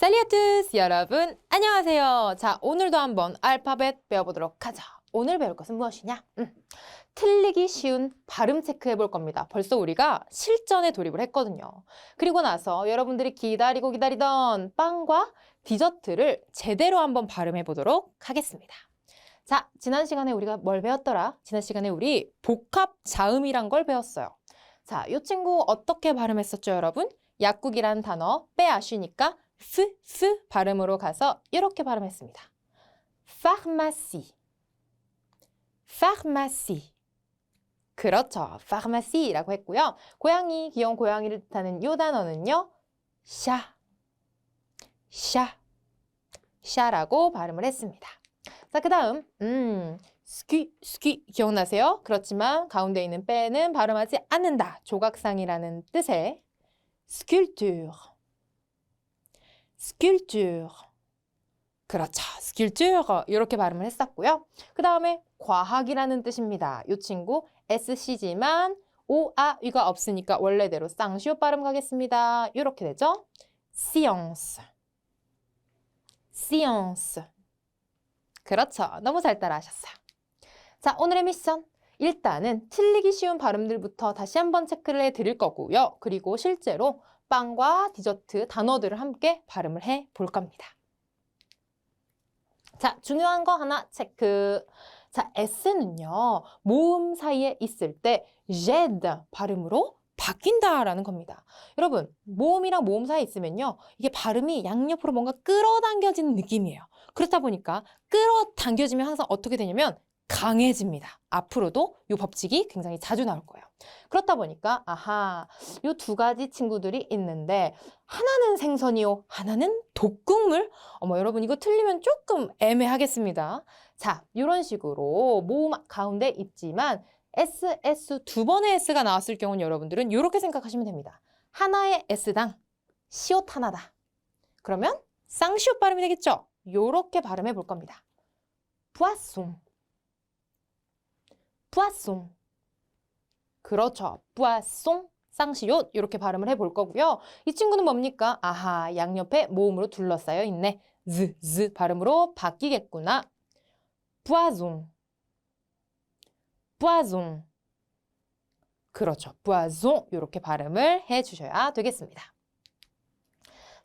살리아투스 여러분 안녕하세요. 자 오늘도 한번 알파벳 배워보도록 하죠. 오늘 배울 것은 무엇이냐? 음, 틀리기 쉬운 발음 체크해 볼 겁니다. 벌써 우리가 실전에 돌입을 했거든요. 그리고 나서 여러분들이 기다리고 기다리던 빵과 디저트를 제대로 한번 발음해 보도록 하겠습니다. 자, 지난 시간에 우리가 뭘 배웠더라? 지난 시간에 우리 복합 자음이란 걸 배웠어요. 자, 이 친구 어떻게 발음했었죠, 여러분? 약국이란 단어 빼아쉬니까 스, 스 발음으로 가서 이렇게 발음했습니다. pharmacie, pharmacie. 그렇죠. pharmacie라고 했고요. 고양이, 귀여운 고양이를 뜻하는 이 단어는요. 샤, 샤, 샤라고 발음을 했습니다. 자, 그 다음, 음, 스키, 스키 기억나세요? 그렇지만 가운데 있는 빼는 발음하지 않는다. 조각상이라는 뜻의 sculpture, sculpture. 그렇죠. sculpture 이렇게 발음을 했었고요. 그 다음에 과학이라는 뜻입니다. 이 친구 SC지만 O, A, U가 없으니까 원래대로 쌍시오 발음 가겠습니다. 이렇게 되죠. science, science. 그렇죠. 너무 잘 따라하셨어요. 자, 오늘의 미션. 일단은 틀리기 쉬운 발음들부터 다시 한번 체크를 해 드릴 거고요. 그리고 실제로 빵과 디저트 단어들을 함께 발음을 해 볼 겁니다. 자, 중요한 거 하나 체크. 자, S는요, 모음 사이에 있을 때 Z 발음으로 바뀐다라는 겁니다. 여러분, 모음이랑 모음 사이에 있으면요, 이게 발음이 양옆으로 뭔가 끌어당겨지는 느낌이에요. 그렇다 보니까 끌어당겨지면 항상 어떻게 되냐면 강해집니다. 앞으로도 이 법칙이 굉장히 자주 나올 거예요. 그렇다 보니까 아하, 이두 가지 친구들이 있는데 하나는 생선이요, 하나는 독극물. 어머 여러분 이거 틀리면 조금 애매하겠습니다. 자, 이런 식으로 모음 가운데 있지만 S, S 두 번의 S가 나왔을 경우는 여러분들은 이렇게 생각하시면 됩니다. 하나의 S당 시옷 하나다. 그러면 쌍시옷 발음이 되겠죠? 요렇게 발음해 볼 겁니다. poisson, poisson. 그렇죠. poisson, 쌍시옷 이렇게 발음을 해볼 거고요. 이 친구는 뭡니까? 아하, 양옆에 모음으로 둘러싸여 있네. z, z 발음으로 바뀌겠구나. poison, poison. 그렇죠. poison 이렇게 발음을 해 주셔야 되겠습니다.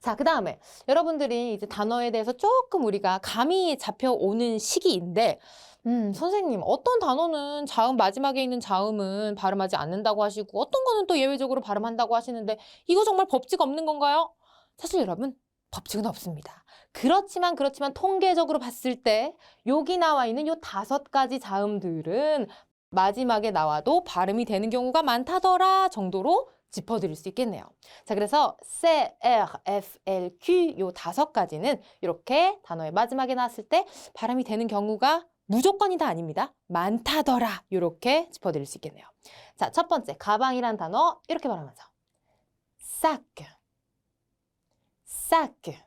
자, 그 다음에 여러분들이 이제 단어에 대해서 조금 우리가 감이 잡혀오는 시기인데, 음, 선생님, 어떤 단어는 자음, 마지막에 있는 자음은 발음하지 않는다고 하시고, 어떤 거는 또 예외적으로 발음한다고 하시는데, 이거 정말 법칙 없는 건가요? 사실 여러분, 법칙은 없습니다. 그렇지만, 그렇지만 통계적으로 봤을 때, 여기 나와 있는 요 다섯 가지 자음들은 마지막에 나와도 발음이 되는 경우가 많다더라 정도로 짚어드릴 수 있겠네요. 자, 그래서 C, R, F, L, Q 요 다섯 가지는 이렇게 단어의 마지막에 나왔을 때 발음이 되는 경우가 무조건이 다 아닙니다. 많다더라 이렇게 짚어드릴 수 있겠네요. 자, 첫 번째 가방이란 단어 이렇게 발음하죠. sac, sac.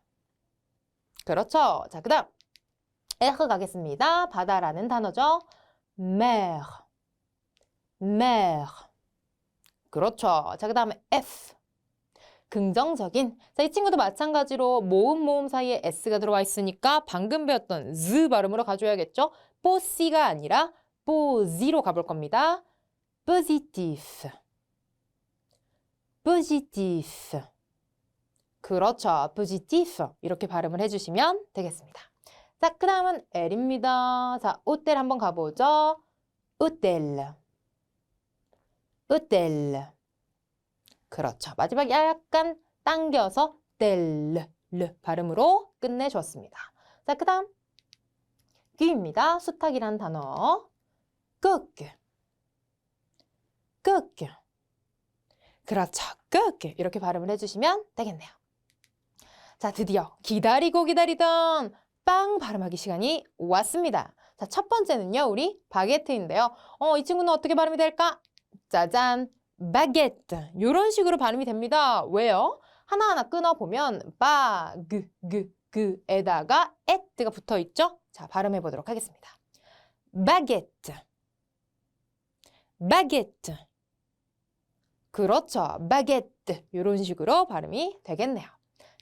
그렇죠. 자, 그다음 R 가겠습니다. 바다라는 단어죠. mer, mer. 그렇죠. 자, 그 다음에 F. 긍정적인. 자, 이 친구도 마찬가지로 모음 모음 사이에 S가 들어와 있으니까 방금 배웠던 Z 발음으로 가줘야겠죠? 뽀시가 아니라 뽀지로 가볼 겁니다. positif. positif. 그렇죠. positif. 이렇게 발음을 해주시면 되겠습니다. 자, 그 다음은 L입니다. 자, 호텔 한번 가보죠. 호텔. 호텔. 그렇죠. 마지막 약간 당겨서 텔, 르 발음으로 끝내줬습니다. 자, 그 다음 귀입니다. 수탉이란 단어. 끄끄. 끄끄. 그렇죠. 끄끄. 이렇게 발음을 해주시면 되겠네요. 자, 드디어 기다리고 기다리던 빵 발음하기 시간이 왔습니다. 자, 첫 번째는요, 우리 바게트인데요. 어, 이 친구는 어떻게 발음이 될까? 짜잔, 바게트. 이런 식으로 발음이 됩니다. 왜요? 하나하나 끊어보면 바, 그, 그, 그에다가 에트가 붙어 있죠? 자, 발음해 보도록 하겠습니다. 바게트. 바게트. 그렇죠. 바게트. 이런 식으로 발음이 되겠네요.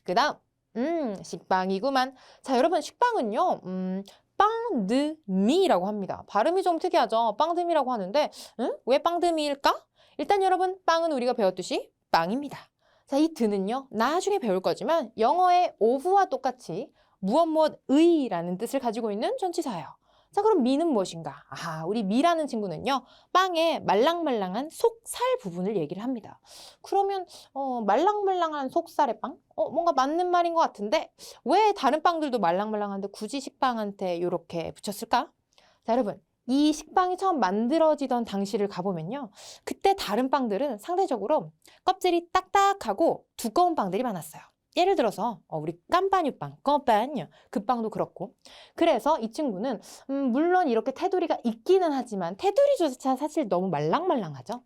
그 다음, 음, 식빵이구만. 자, 여러분, 식빵은요, 음, 빵드미라고 합니다. 발음이 좀 특이하죠? 빵드미라고 하는데, 응? 왜 빵드미일까? 일단 여러분, 빵은 우리가 배웠듯이 빵입니다. 자, 이 드는요, 나중에 배울 거지만, 영어의 of와 똑같이 무엇 무엇 의라는 뜻을 가지고 있는 전치사예요. 자, 그럼 미는 무엇인가? 아, 우리 미라는 친구는요, 빵의 말랑말랑한 속살 부분을 얘기를 합니다. 그러면, 어, 말랑말랑한 속살의 빵? 어, 뭔가 맞는 말인 것 같은데, 왜 다른 빵들도 말랑말랑한데 굳이 식빵한테 이렇게 붙였을까? 자, 여러분. 이 식빵이 처음 만들어지던 당시를 가보면요. 그때 다른 빵들은 상대적으로 껍질이 딱딱하고 두꺼운 빵들이 많았어요. 예를 들어서 어, 우리 깜바뉴빵, 깜바뉴 그 빵도 그렇고 그래서 이 친구는 음, 물론 이렇게 테두리가 있기는 하지만 테두리조차 사실 너무 말랑말랑하죠.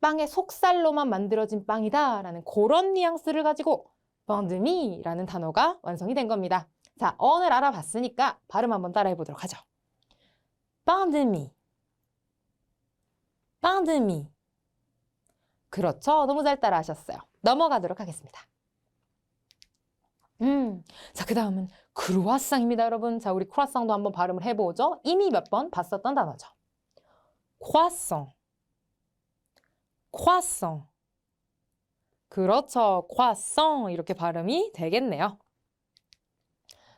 빵의 속살로만 만들어진 빵이다 라는 그런 뉘앙스를 가지고 빵드미라는 단어가 완성이 된 겁니다. 자, 어를 알아봤으니까 발음 한번 따라해 보도록 하죠. 빵드미, 빵드미. 그렇죠. 너무 잘 따라하셨어요. 넘어가도록 하겠습니다. 음, 자, 그 다음은 크루아상입니다, 여러분. 자, 우리 크루아상도 한번 발음을 해보죠. 이미 몇 번 봤었던 단어죠. croissant. 그렇죠. croissant 이렇게 발음이 되겠네요.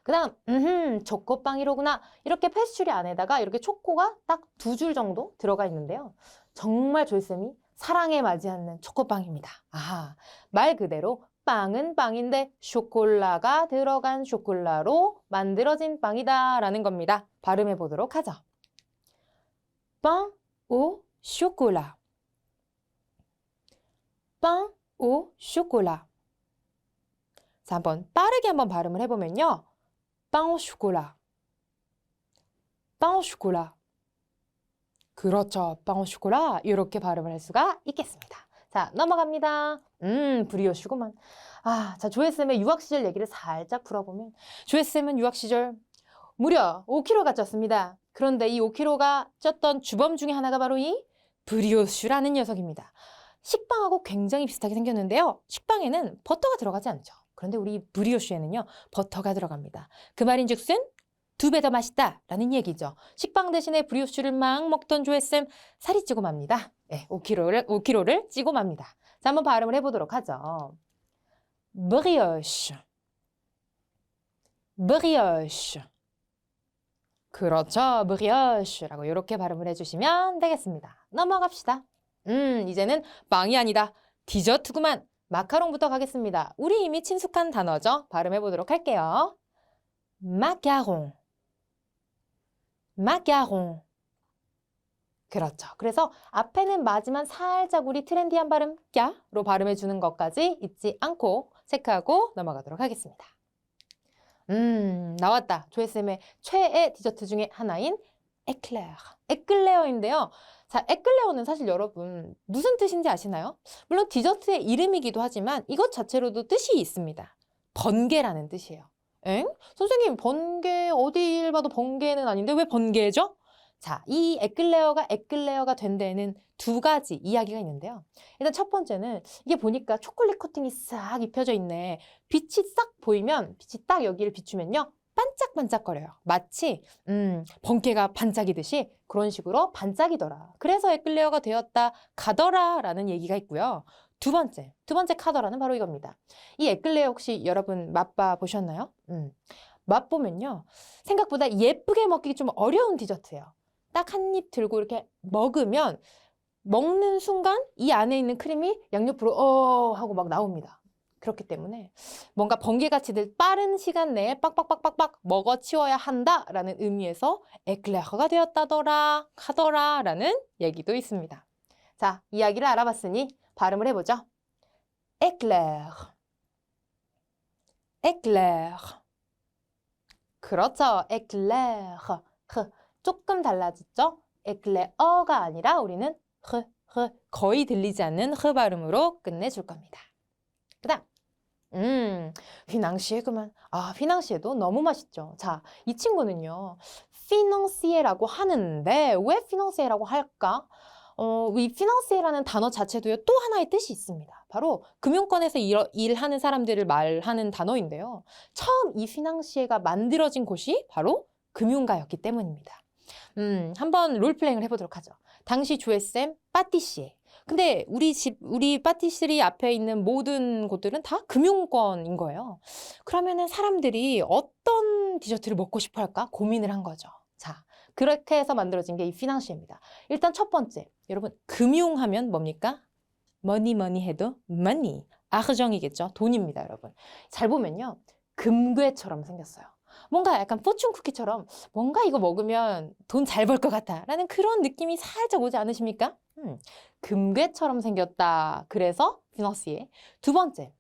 그 다음, 음, 초코빵이로구나. 이렇게 패스츄리 안에다가 이렇게 초코가 딱 두 줄 정도 들어가 있는데요. 정말 조이쌤이 사랑에 맞지 않는 초코빵입니다. 아, 말 그대로 빵은 빵인데 쇼콜라가 들어간 쇼콜라로 만들어진 빵이다 라는 겁니다. 발음해 보도록 하죠. 빵 au chocolat. 빵 au chocolat. 자, 한번 빠르게 한번 발음을 해보면요. 빵 chocolat. 빵 chocolat. 그렇죠. 빵 chocolat. 이렇게 발음을 할 수가 있겠습니다. 자, 넘어갑니다. 음, 브리오슈구만. 아, 자, 조회쌤의 유학 시절 얘기를 살짝 풀어보면, 조회쌤은 유학 시절 무려 5kg가 쪘습니다. 그런데 이 5kg가 쪘던 주범 중에 하나가 바로 이 브리오슈라는 녀석입니다. 식빵하고 굉장히 비슷하게 생겼는데요. 식빵에는 버터가 들어가지 않죠. 그런데 우리 브리오슈에는요, 버터가 들어갑니다. 그 말인 즉슨 두 배 더 맛있다라는 얘기죠. 식빵 대신에 브리오슈를 막 먹던 조회쌤 살이 찌고 맙니다. 네, 5kg를, 5kg를 찌고 맙니다. 자, 한번 발음을 해보도록 하죠. 브리오슈, 브리오슈. 그렇죠. 브리오슈라고 이렇게 발음을 해주시면 되겠습니다. 넘어갑시다. 음, 이제는 빵이 아니다. 디저트구만. 마카롱부터 가겠습니다. 우리 이미 친숙한 단어죠. 발음해 보도록 할게요. 마카롱, 마카롱. 그렇죠. 그래서 앞에는 마지막 살짝 우리 트렌디한 발음 꺄로 발음해 주는 것까지 잊지 않고 체크하고 넘어가도록 하겠습니다. 음, 나왔다. 조혜쌤의 최애 디저트 중에 하나인 에클레어. 에클레어인데요. 자, 에클레어는 사실 여러분 무슨 뜻인지 아시나요? 물론 디저트의 이름이기도 하지만 이것 자체로도 뜻이 있습니다. 번개라는 뜻이에요. 엥? 선생님, 번개 어딜 봐도 번개는 아닌데 왜 번개죠? 자, 이 에클레어가 에클레어가 된 데에는 두 가지 이야기가 있는데요. 일단 첫 번째는 이게 보니까 초콜릿 코팅이 싹 입혀져 있네. 빛이 싹 보이면 빛이 딱 여기를 비추면요. 반짝반짝거려요. 마치 음, 번개가 반짝이듯이 그런 식으로 반짝이더라. 그래서 에클레어가 되었다 가더라 라는 얘기가 있고요. 두 번째, 두 번째 카더라는 바로 이겁니다. 이 에클레어 혹시 여러분 맛봐 보셨나요? 음, 맛보면요. 생각보다 예쁘게 먹기 좀 어려운 디저트예요. 딱 한 입 들고 이렇게 먹으면 먹는 순간 이 안에 있는 크림이 양옆으로 어 하고 막 나옵니다. 그렇기 때문에 뭔가 번개같이 늘 빠른 시간 내에 빡빡빡빡빡 먹어치워야 한다라는 의미에서 에클레어가 되었다더라 하더라라는 얘기도 있습니다. 자, 이야기를 알아봤으니 발음을 해보죠. 에클레어, 에클레어. 그렇죠. 에클레어. 흐. 조금 달라졌죠? 에클레어가 아니라 우리는 흐, 흐, 거의 들리지 않는 흐 발음으로 끝내줄 겁니다. 그 다음, 음, 휘낭시에 그만. 아, 휘낭시에도 너무 맛있죠. 자, 이 친구는요, 피낭시에라고 하는데, 왜 피낭시에라고 할까? 어, 이 피낭시에라는 단어 자체도요, 또 하나의 뜻이 있습니다. 바로 금융권에서 일, 일하는 사람들을 말하는 단어인데요. 처음 이 피낭시에가 만들어진 곳이 바로 금융가였기 때문입니다. 음, 한번 롤플레잉을 해보도록 하죠. 당시 조회쌤 빠티시에. 근데 우리 집, 우리 파티시리 앞에 있는 모든 곳들은 다 금융권인 거예요. 그러면은 사람들이 어떤 디저트를 먹고 싶어 할까 고민을 한 거죠. 자, 그렇게 해서 만들어진 게 이 피낭시입니다. 일단 첫 번째, 여러분 금융하면 뭡니까? 머니 머니 해도 머니, 아흐정이겠죠. 돈입니다, 여러분. 잘 보면요, 금괴처럼 생겼어요. 뭔가 약간 포춘 쿠키처럼 뭔가 이거 먹으면 돈 잘 벌 것 같다라는 그런 느낌이 살짝 오지 않으십니까? 음, 금괴처럼 생겼다. 그래서 피낭시에 두 번째.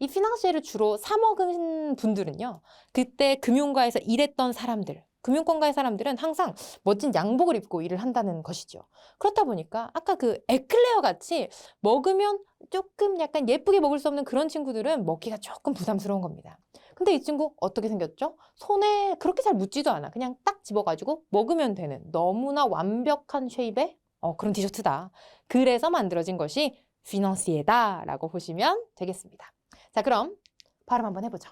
이 피낭시에를 주로 사 먹은 분들은요. 그때 금융가에서 일했던 사람들, 금융권가의 사람들은 항상 멋진 양복을 입고 일을 한다는 것이죠. 그렇다 보니까 아까 그 에클레어 같이 먹으면 조금 약간 예쁘게 먹을 수 없는 그런 친구들은 먹기가 조금 부담스러운 겁니다. 근데 이 친구 어떻게 생겼죠? 손에 그렇게 잘 묻지도 않아. 그냥 딱 집어가지고 먹으면 되는 너무나 완벽한 쉐입의 어, 그런 디저트다. 그래서 만들어진 것이 피낭시에다라고 보시면 되겠습니다. 자, 그럼 발음 한번 해보죠.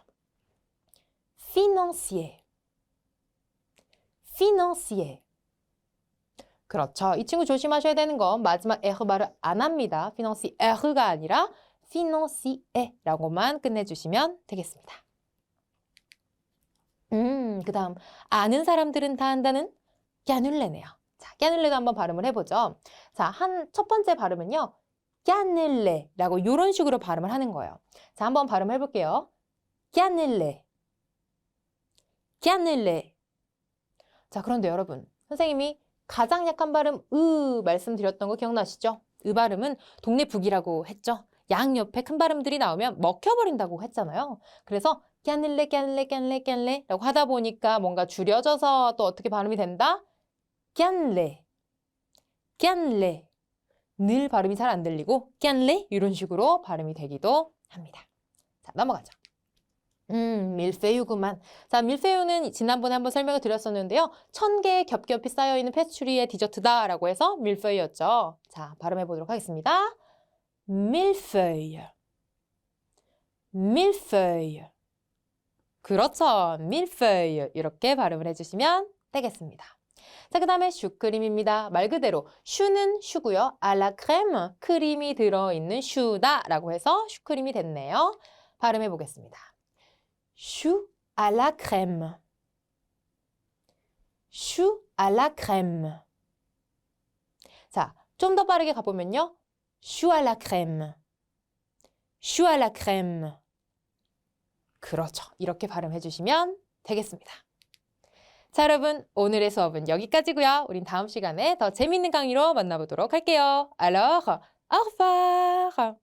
피낭시에 피낭시에 그렇죠. 이 친구 조심하셔야 되는 건 마지막 에흐 말을 안 합니다. 에흐가 아니라 피낭시에라고만 끝내주시면 되겠습니다. 음, 그 다음 아는 사람들은 다 한다는 까눌레네요. 자, 까눌레도 한번 발음을 해보죠. 자, 한 첫 번째 발음은요. 까눌레라고 이런 식으로 발음을 하는 거예요. 자, 한번 발음해 볼게요. 까눌레 까눌레 자, 그런데 여러분, 선생님이 가장 약한 발음 으 말씀드렸던 거 기억나시죠? 으 발음은 동네 북이라고 했죠. 양 옆에 큰 발음들이 나오면 먹혀버린다고 했잖아요. 그래서 깐릴레 깐릴레 깐릴레 깐릴레라고 하다 보니까 뭔가 줄여져서 또 어떻게 발음이 된다? 깐레 깐레 늘 발음이 잘 안 들리고 깐레 이런 식으로 발음이 되기도 합니다. 자 넘어가죠. 음, 밀페유구만. 자, 밀페유는 지난번에 한번 설명을 드렸었는데요. 천 개의 겹겹이 쌓여있는 페스츄리의 디저트다라고 해서 밀페유였죠. 자, 발음해 보도록 하겠습니다. 밀페유. 밀페유. 그렇죠. 밀페유. 이렇게 발음을 해주시면 되겠습니다. 자, 그 다음에 슈크림입니다. 말 그대로 슈는 슈고요. 알라 크렘, 크림이 들어있는 슈다 라고 해서 슈크림이 됐네요. 발음해 보겠습니다. Chou à la crème. Chou à la crème. 자, 좀 더 빠르게 가보면요. La crème. Chou à la crème. 그렇죠. 이렇게 발음해 주시면 되겠습니다. 자, 여러분, 오늘의 수업은 여기까지고요. 우린 다음 시간에 더 재밌는 강의로 만나보도록 할게요. Alors, au revoir.